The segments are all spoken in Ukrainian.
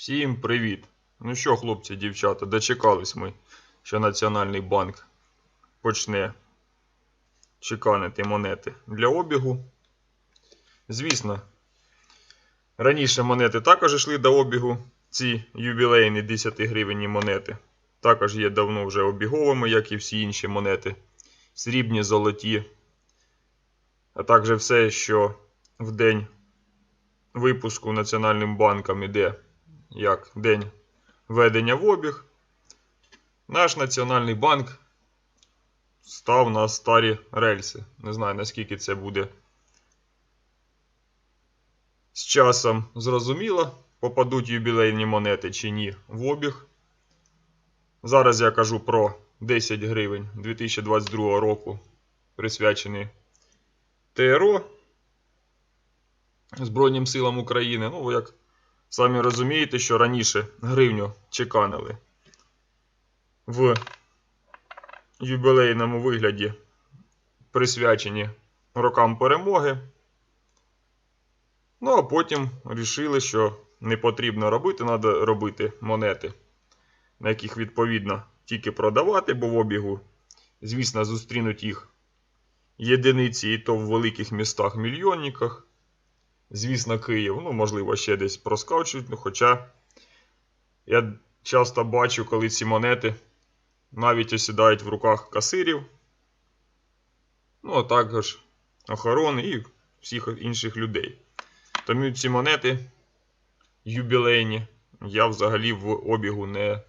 Всім привіт! Ну що, хлопці, дівчата, дочекались ми, що Національний банк почне чеканити монети для обігу. Звісно, раніше монети також йшли до обігу. Ці ювілейні 10 гривенні монети також є давно вже обіговими, як і всі інші монети. Срібні, золоті, а також все, що в день випуску Національним банком іде як день введення в обіг, наш Національний банк став на старі рельси. Не знаю, наскільки це буде з часом зрозуміло, попадуть юбілейні монети чи ні в обіг. Зараз я кажу про 10 гривень 2022 року, присвячені ТРО Збройним силам України. Ну, як Самі розумієте, що раніше гривню чеканили в юбілейному вигляді, присвячені рокам перемоги. Ну, а потім вирішили, що не потрібно робити, треба робити монети, на яких відповідно тільки продавати, бо в обігу, звісно, зустрінуть їх єдиниці, і то в великих містах мільйонниках. Звісно, Київ, ну, можливо, ще десь проскочуть, ну, хоча я часто бачу, коли ці монети навіть осідають в руках касирів, ну, а також охорони і всіх інших людей. Тому ці монети юбілейні я взагалі в обігу не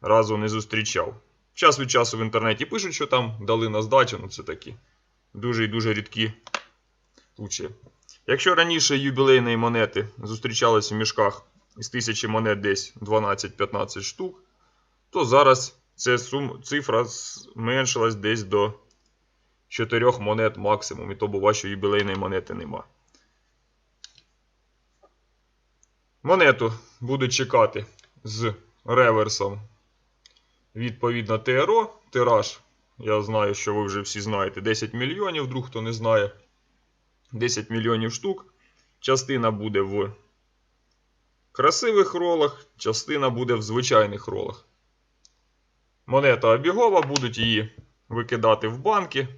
разу не зустрічав. Час від часу в інтернеті пишуть, що там дали на здачу, ну це такі дуже і дуже рідкі случаї. Якщо раніше юбілейні монети зустрічались в мішках із тисячі монет десь 12-15 штук, то зараз ця сум, цифра зменшилась десь до 4 монет максимум, і то бува, що юбілейної монети нема. Монету будуть чекати з реверсом відповідно ТРО. Тираж, я знаю, що ви вже всі знаєте, 10 мільйонів, вдруг хто не знає. 10 мільйонів штук. Частина буде в красивих ролах, частина буде в звичайних ролах. Монета обігова, будуть її викидати в банки.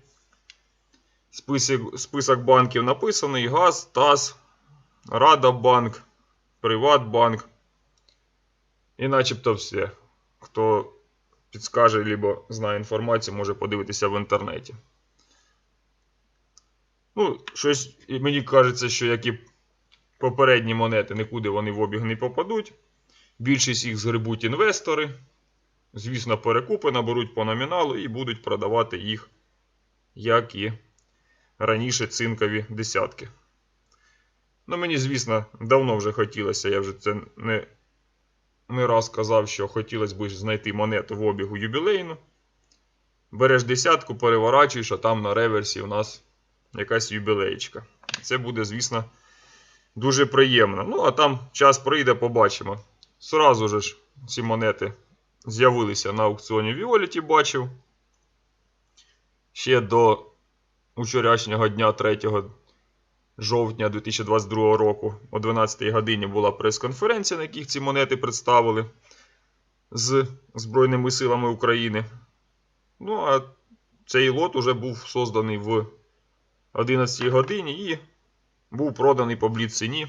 Список, список банків написаний: ГАЗ, ТАС, Радабанк, Приватбанк. І начебто все. Хто підскаже або знає інформацію, може подивитися в інтернеті. Ну, щось мені кажеться, що як і попередні монети, нікуди вони в обіг не попадуть. Більшість їх згребуть інвестори. Звісно, перекупи наберуть по номіналу і будуть продавати їх, як і раніше цинкові десятки. Ну, мені, звісно, давно вже хотілося, я вже це не, не раз казав, що хотілося б знайти монету в обігу юбілейну. Береш десятку, переворачуєш, а там на реверсі у нас якась юбілеєчка. Це буде, звісно, дуже приємно. Ну, а там час прийде, побачимо. Сразу же ж ці монети з'явилися на аукціоні Violet, бачив. Ще до вчорашнього дня 3 жовтня 2022 року о 12 годині була прес-конференція, на яких ці монети представили з Збройними силами України. Ну, а цей лот уже був созданий в 11 годині і був проданий по бліт ціні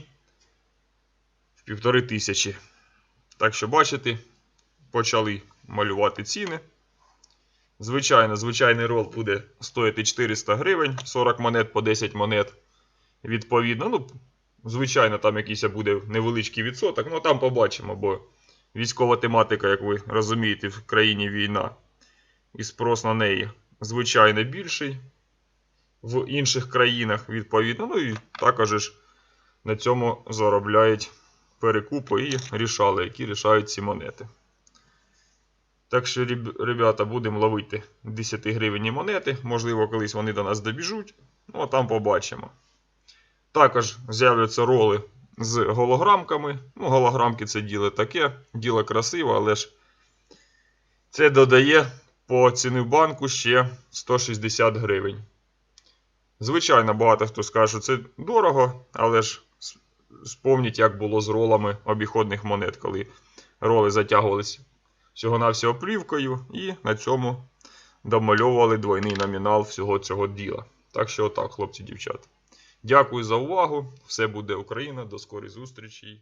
в півтори тисячі. Так що, бачите, почали малювати ціни. Звичайно, звичайний рол буде стоїти 400 гривень, 40 монет по 10 монет. Відповідно, ну, звичайно, там якийсь буде невеличкий відсоток, ну там побачимо, бо військова тематика, як ви розумієте, в країні війна. І спрос на неї, звичайно, більший в інших країнах, відповідно. Ну і також ж на цьому заробляють перекупи і рішали, які рішають ці монети. Так що, ребята, будемо ловити 10 гривень монети. Можливо, колись вони до нас добіжуть. Ну, а там побачимо. Також з'являться роли з голограмками. Ну, голограмки це діло таке, діло красиве, але ж це додає по ціни банку ще 160 гривень. Звичайно, багато хто скаже, що це дорого, але ж спомніть, як було з ролами обіходних монет, коли роли затягувалися всього-навсього плівкою, і на цьому домальовували двойний номінал всього цього діла. Так що отак, хлопці, дівчата. Дякую за увагу. Все буде Україна. До скорої зустрічі.